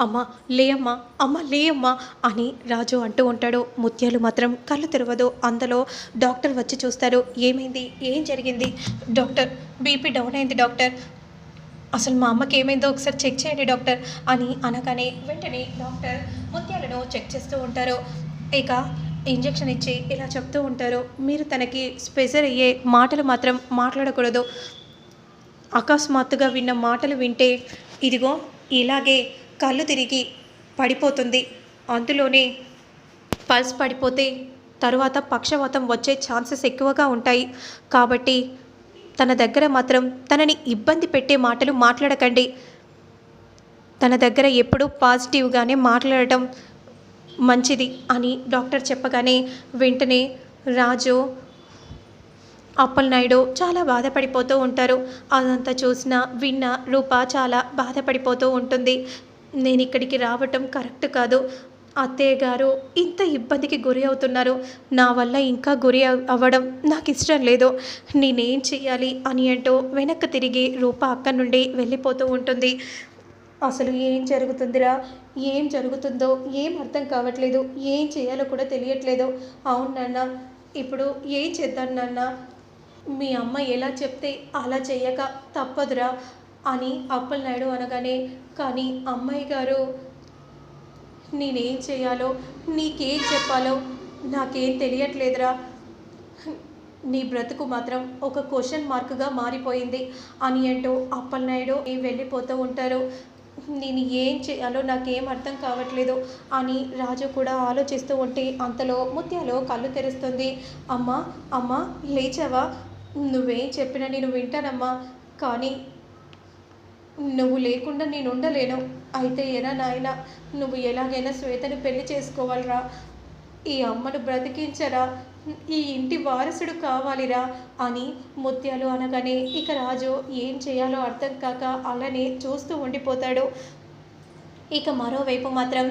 అమ్మ లేయమ్మా అమ్మ లేయమ్మా అని రాజు అంటూ ఉంటాడు. ముత్యాలు మాత్రం కళ్ళు తెరవదు. అందులో డాక్టర్ వచ్చి చూస్తారు. ఏమైంది? ఏం జరిగింది? డాక్టర్ బీపీ డౌన్ అయింది డాక్టర్. అసలు మా అమ్మకి ఏమైందో ఒకసారి చెక్ చేయండి డాక్టర్ అని అనగానే వెంటనే డాక్టర్ ముత్యాలను చెక్ చేస్తూ ఉంటారు. ఇక ఇంజెక్షన్ ఇచ్చి ఇలా చెప్తూ ఉంటారు. మీరు తనకి స్పెషల్ అయ్యే మాటలు మాత్రం మాట్లాడకూడదు. అకస్మాత్తుగా విన్న మాటలు వింటే ఇదిగో ఇలాగే కళ్ళు తిరిగి పడిపోతుంది. అందులోనే పల్స్ పడిపోతే తరువాత పక్షవాతం వచ్చే ఛాన్సెస్ ఎక్కువగా ఉంటాయి. కాబట్టి తన దగ్గర మాత్రం తనని ఇబ్బంది పెట్టే మాటలు మాట్లాడకండి. తన దగ్గర ఎప్పుడూ పాజిటివ్గానే మాట్లాడటం మంచిది అని డాక్టర్ చెప్పగానే వెంటనే రాజు అప్పలనాయుడు చాలా బాధపడిపోతూ ఉంటారు. అదంతా చూసిన విన్న రూప చాలా బాధపడిపోతూ ఉంటుంది. నేను ఇక్కడికి రావటం కరెక్ట్ కాదు. అత్తయ్య గారు ఇంత ఇబ్బందికి గురి అవుతున్నారు. నా వల్ల ఇంకా గురి అవ్వడం నాకు ఇష్టం లేదు. నేనేం చెయ్యాలి అని అంటూ వెనక్కి తిరిగి రూప అక్కడి నుండి వెళ్ళిపోతూ ఉంటుంది. అసలు ఏం జరుగుతుందిరా? ఏం జరుగుతుందో? ఏం అర్థం కావట్లేదు? ఏం చేయాలో కూడా తెలియట్లేదు. అవును నాన్న ఇప్పుడు ఏం చేద్దాం నాన్న? మీ అమ్మ ఎలా చెప్తే అలా చేయక తప్పదురా. అని అప్పలనాయుడు అనగానే కానీ అమ్మాయి గారు నేనేం చేయాలో నీకేం చెప్పాలో నాకేం తెలియట్లేదురా. నీ బ్రతుకు మాత్రం ఒక క్వశ్చన్ మార్క్గా మారిపోయింది అని అంటూ అప్పలనాయుడు వెళ్ళిపోతూ ఉంటారు. నేను ఏం చేయాలో నాకేం అర్థం కావట్లేదు అని రాజు కూడా ఆలోచిస్తూ ఉంటే అంతలో ముత్యాలో కళ్ళు తెరుస్తుంది. అమ్మా అమ్మ లేచావా? నువ్వేం చెప్పినా నేను వింటానమ్మా. కానీ నువ్వు లేకుండా నేను ఉండలేను. అయితే ఎరా నాయన నువ్వు ఎలాగైనా శ్వేతను పెళ్ళి చేసుకోవాలిరా. ఈ అమ్మను బ్రతికించరా. ఈ ఇంటి వారసుడు కావాలిరా అని ముత్యాలు అనగానే ఇక రాజు ఏం చేయాలో అర్థం కాక అలానే చూస్తూ ఉండిపోతాడు. ఇక మరోవైపు మాత్రం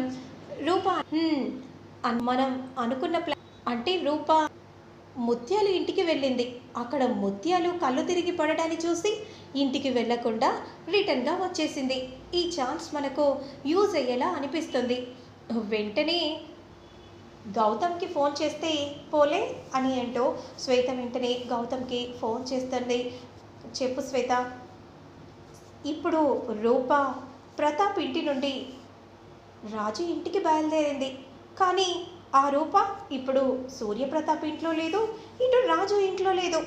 రూప అని మనం అనుకున్న ప్లా అంటే రూప ముత్యాలు ఇంటికి వెళ్ళింది. అక్కడ ముత్యాలు కళ్ళు తిరిగి పడడాన్ని చూసి ఇంటికి వెళ్ళకుండా రిటర్న్గా వచ్చేసింది. ఈ ఛాన్స్ మనకు యూజ్ అయ్యేలా అనిపిస్తుంది. వెంటనే గౌతమ్కి ఫోన్ చేస్తే పోలే అని అంటూ శ్వేత వెంటనే గౌతమ్కి ఫోన్ చేస్తుంది. చెప్పు శ్వేత. ఇప్పుడు రూప ప్రతాప్ ఇంటి నుండి రాజు ఇంటికి బయలుదేరింది. కానీ ఆ రూప ఇప్పుడు సూర్యప్రతాప్ ఇంట్లో లేదు ఇటు రాజు ఇంట్లో లేదు.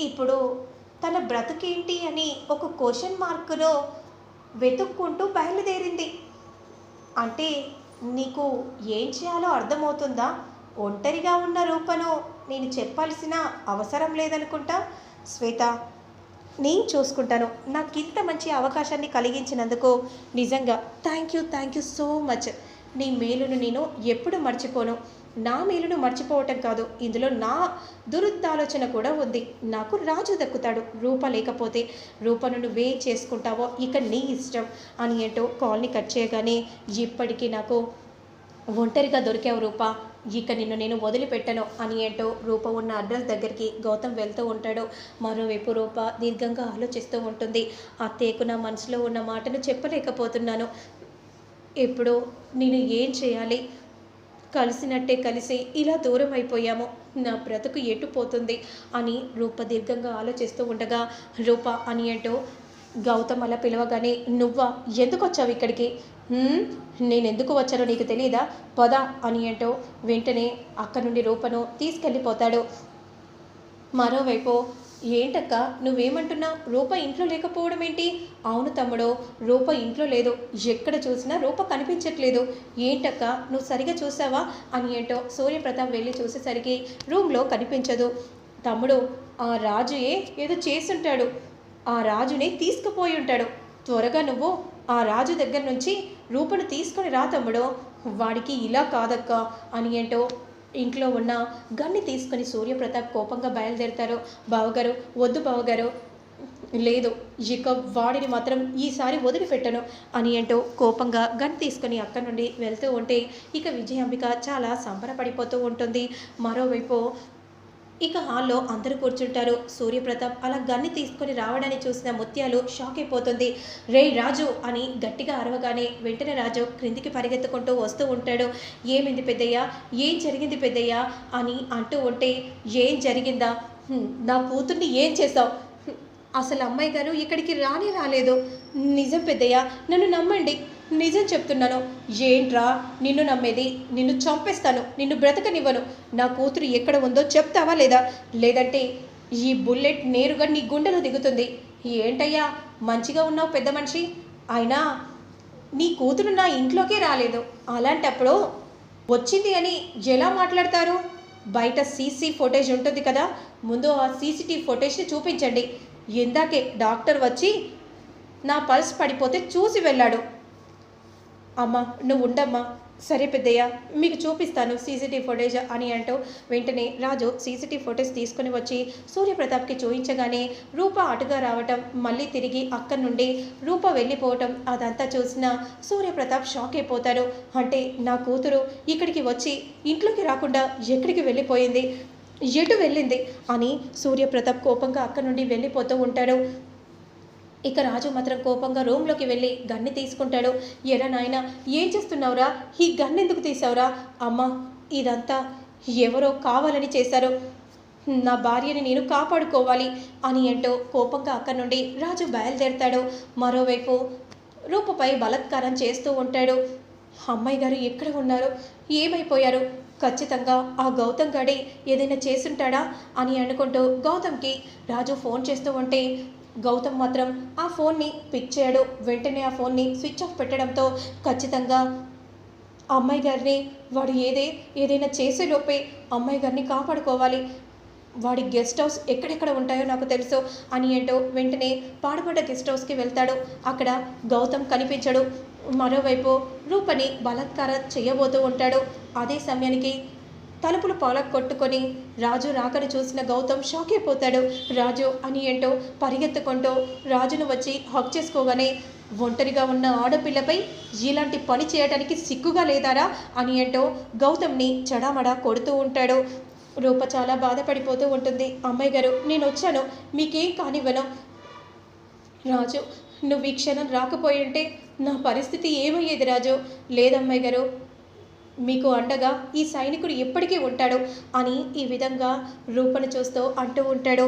ఇప్పుడు తన బ్రతుకేంటి అని ఒక క్వశ్చన్ మార్కులో వెతుక్కుంటూ బయలుదేరింది. అంటే నీకు ఏం చేయాలో అర్థమవుతుందా? ఒంటరిగా ఉన్న రూపను నేను చెప్పాల్సిన అవసరం లేదనుకుంటా? శ్వేత నేను చూసుకుంటాను. నాకు ఇంత మంచి అవకాశాన్ని కలిగించినందుకు నిజంగా thank you thank you so much నీ మేలును నేను ఎప్పుడు మర్చిపోను. నా మేలును మర్చిపోవటం కాదు ఇందులో నా దురుద్దాలోచన కూడా ఉంది. నాకు రాజు దక్కుతాడు రూప లేకపోతే. రూపను నువ్వే చేసుకుంటావో ఇక నీ ఇష్టం. అని ఏంటో కాల్ని కట్ చేయగానే ఇప్పటికీ నాకు ఒంటరిగా దొరికావు రూప. ఇక నిన్ను నేను వదిలిపెట్టను అని ఏంటో రూప ఉన్న అడ్రస్ దగ్గరికి గౌతమ్ వెళ్తూ ఉంటాడు. మరోవైపు రూప దీర్ఘంగా ఆలోచిస్తూ ఉంటుంది. అత్తయ్యకు నా మనసులో ఉన్న మాటను చెప్పలేకపోతున్నాను. ఎప్పుడో నేను ఏం చేయాలి? కలిసినట్టే కలిసి ఇలా దూరం అయిపోయాము. నా బ్రతుకు ఎటు పోతుంది? అని రూప దీర్ఘంగా ఆలోచిస్తూ ఉండగా రూప అని అంటూ గౌతమ్ అలా పిలవగానే నువ్వా? ఎందుకు వచ్చావు ఇక్కడికి? నేను ఎందుకు వచ్చానో నీకు తెలియదా పద అని అంటూ వెంటనే అక్కడి నుండి రూపను తీసుకెళ్ళిపోతాడు. మరోవైపు ఏంటక్క నువ్వేమంటున్నావు రూప ఇంట్లో లేకపోవడం ఏంటి అవును తమ్ముడో రూప ఇంట్లో లేదు. ఎక్కడ చూసినా రూప కనిపించట్లేదు. ఏంటక్క నువ్వు సరిగా చూసావా? అని ఏంటో సూర్యప్రతాప్ వెళ్ళి చూసేసరికి రూమ్లో కనిపించదు. తమ్ముడు ఆ రాజుయే ఏదో చేసుంటాడు ఆ రాజునే తీసుకుపోయి ఉంటాడు. త్వరగా నువ్వు ఆ రాజు దగ్గర నుంచి రూపను తీసుకొని రా తమ్ముడు. వాడికి ఇలా కాదక్క అని ఏంటో ఇంట్లో ఉన్న గన్ని తీసుకొని సూర్యప్రతాప్ కోపంగా బయలుదేరుతారు. బావగారు వద్దు బావగారు. లేదు ఇక వాడిని మాత్రం ఈసారి వదిలిపెట్టను అని అంటూ కోపంగా గన్ తీసుకొని అక్కడి నుండి వెళ్తూ ఉంటే ఇక విజయాంబిక చాలా సంబరపడిపోతూ ఉంటుంది. మరోవైపు ఇక హాల్లో అందరూ కూర్చుంటారు. సూర్యప్రతాప్ అలా గన్ని తీసుకొని రావడాన్ని చూసిన ముత్యాలు షాక్ అయిపోతుంది. రే రాజు అని గట్టిగా అరవగానే వెంటనే రాజు క్రిందికి పరిగెత్తుకుంటూ వస్తూ ఉంటాడు. ఏమైంది పెద్దయ్య? ఏం జరిగింది పెద్దయ్య? అని అంటూ ఉంటే ఏం జరిగిందా? నా కూతుర్ని ఏం చేసావు అసలు అమ్మాయి గారు ఇక్కడికి రానే రాలేదు. నిజం పెద్దయ్య నన్ను నమ్మండి. నిజం చెప్తున్నాను. ఏంట్రా? నిన్ను నమ్మేది నిన్ను చంపేస్తాను నిన్ను బ్రతకనివ్వను. నా కూతురు ఎక్కడ ఉందో చెప్తావా లేదా? లేదంటే ఈ బుల్లెట్ నేరుగా నీ గుండెలో దిగుతుంది. ఏంటయ్యా? మంచిగా ఉన్నావు పెద్ద మనిషి. అయినా నీ కూతురు నా ఇంట్లోకే రాలేదు. అలాంటప్పుడు వచ్చింది అని ఎలా మాట్లాడతారు? బయట సీసీ ఫుటేజ్ ఉంటుంది కదా. ముందు ఆ సీసీటీవీ ఫుటేజ్ని చూపించండి. ఇందాకే డాక్టర్ వచ్చి నా పల్స్ పడిపోతే చూసి వెళ్ళాడు. అమ్మా నువ్వు ఉండమ్మా సరే పెద్దయ్య మీకు చూపిస్తాను సీసీటీవీ ఫుటేజ్ అని అంటూ వెంటనే రాజు సీసీటీవీ ఫుటేజ్ తీసుకుని వచ్చి సూర్యప్రతాప్కి చూపించగానే రూప అటుగా రావటం మళ్ళీ తిరిగి అక్కడి నుండి రూప వెళ్ళిపోవటం అదంతా చూసిన సూర్యప్రతాప్ షాక్ అయిపోతారు అంటే నా కూతురు ఇక్కడికి వచ్చి ఇంట్లోకి రాకుండా ఎక్కడికి వెళ్ళిపోయింది? ఎటు వెళ్ళింది? అని సూర్యప్రతాప్ కోపంగా అక్కడి నుండి వెళ్ళిపోతూ ఉంటాడు. ఇక రాజు మాత్రం కోపంగా రూమ్లోకి వెళ్ళి గన్ని తీసుకుంటాడు. ఎరా నాయన ఏం చేస్తున్నావురా? ఈ గన్ ఎందుకు తీసావురా అమ్మ ఇదంతా ఎవరో కావాలని చేశారు. నా భార్యని నేను కాపాడుకోవాలి అని అంటూ కోపంగా అక్కడి నుండి రాజు బయలుదేరతాడు. మరోవైపు రూపపై బలత్కారం చేస్తూ ఉంటాడు. అమ్మాయి గారు ఎక్కడ ఉన్నారు? ఏమైపోయారు? ఖచ్చితంగా ఆ గౌతమ్ గడి ఏదైనా చేసుంటాడా? అని అనుకుంటూ గౌతమ్కి రాజు ఫోన్ చేస్తూ ఉంటే గౌతమ్ మాత్రం ఆ ఫోన్ని పిక్ చేయడు. వెంటనే ఆ ఫోన్ని స్విచ్ ఆఫ్ పెట్టడంతో ఖచ్చితంగా అమ్మాయి గారిని వాడు ఏదే ఏదైనా చేసే లోపే అమ్మాయి గారిని కాపాడుకోవాలి. వాడి గెస్ట్ హౌస్ ఎక్కడెక్కడ ఉంటాయో నాకు తెలుసు అని ఏంటో వెంటనే పాడుపడ్డ గెస్ట్ హౌస్కి వెళ్తాడు. అక్కడ గౌతమ్ కనిపించడు. మరోవైపు రూపని బలాత్కారం చేయబోతూ ఉంటాడు. అదే సమయానికి తలుపులు పాలక్ కొట్టుకొని రాజు రాకను చూసిన గౌతమ్ షాక్ అయిపోతాడు రాజు అని ఏంటో పరిగెత్తుకుంటూ రాజును వచ్చి హక్ చేసుకోగానే ఒంటరిగా ఉన్న ఆడపిల్లపై ఇలాంటి పని చేయడానికి సిగ్గుగా లేదారా అని ఏంటో గౌతమ్ని చడామడా కొడుతూ ఉంటాడు. రూప చాలా బాధపడిపోతూ ఉంటుంది. అమ్మాయి గారు నేను వచ్చాను. మీకేం కానివ్వను. రాజు నువ్వు ఈ క్షణం రాకపోయి ఉంటే నా పరిస్థితి ఏమయ్యేది రాజు? లేదమ్మాయి గారు మీకు అండగా ఈ సైనికుడు ఎప్పటికీ ఉంటాడు అని ఈ విధంగా రూపను చూస్తూ అంటూ ఉంటాడు.